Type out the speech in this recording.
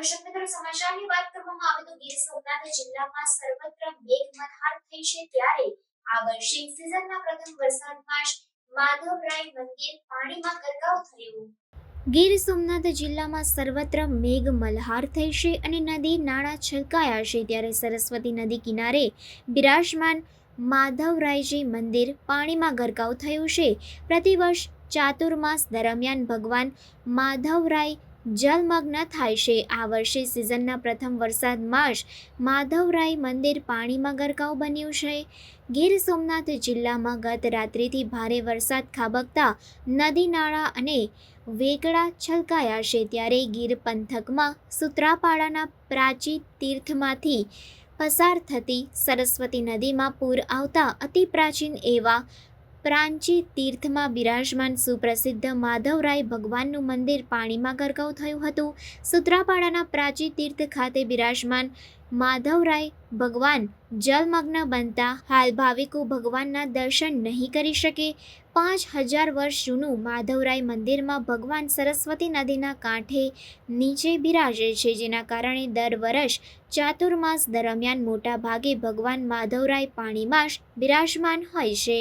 દર્શક સમાચારની વાત કરવામાં આવે તો ગીર સોમનાથ જિલ્લામાં સર્વત્ર મેઘમલ્હાર થઈ છે ત્યારે આ વર્ષે સિઝનના પ્રથમ વરસાદમાં માધવરાય મંદિર પાણીમાં ગરકાવ થયું. ગીર સોમનાથ જિલ્લામાં સર્વત્ર મેઘ મલ્હાર થઈ છે અને નદી નાળા છલકાયા છે ત્યારે સરસ્વતી નદી કિનારે બિરાજમાન માધવરાયજી મંદિર પાણીમાં ગરકાવ થયું છે. પ્રતિવર્ષ ચાતુર્માસ દરમિયાન ભગવાન માધવરાય જલમગ્ન થાય છે. આ વર્ષે સિઝનના પ્રથમ વરસાદમાં જ માધવરાય મંદિર પાણીમાં ગરકાવ બન્યું છે. ગીર સોમનાથ જિલ્લામાં ગત રાત્રિથી ભારે વરસાદ ખાબકતા નદી નાળા અને વેગળા છલકાયા છે. ત્યારે ગીર પંથકમાં સુત્રાપાડાના પ્રાચી તીર્થમાંથી પસાર થતી સરસ્વતી નદીમાં પૂર આવતા અતિ પ્રાચીન એવા પ્રાંચી તીર્થમાં બિરાજમાન સુપ્રસિદ્ધ માધવરાય ભગવાનનું મંદિર પાણીમાં ગરકાવ થયું હતું. સુત્રાપાડાના પ્રાચી તીર્થ ખાતે બિરાજમાન માધવરાય ભગવાન જલમગ્ન બનતા હાલ ભાવિકો ભગવાનના દર્શન નહીં કરી શકે. પાંચ હજાર વર્ષ જૂનું માધવરાય મંદિરમાં ભગવાન સરસ્વતી નદીના કાંઠે નીચે બિરાજે છે, જેના કારણે દર વર્ષ ચાતુર્માસ દરમિયાન મોટા ભાગે ભગવાન માધવરાય પાણીમાં બિરાજમાન હોય છે.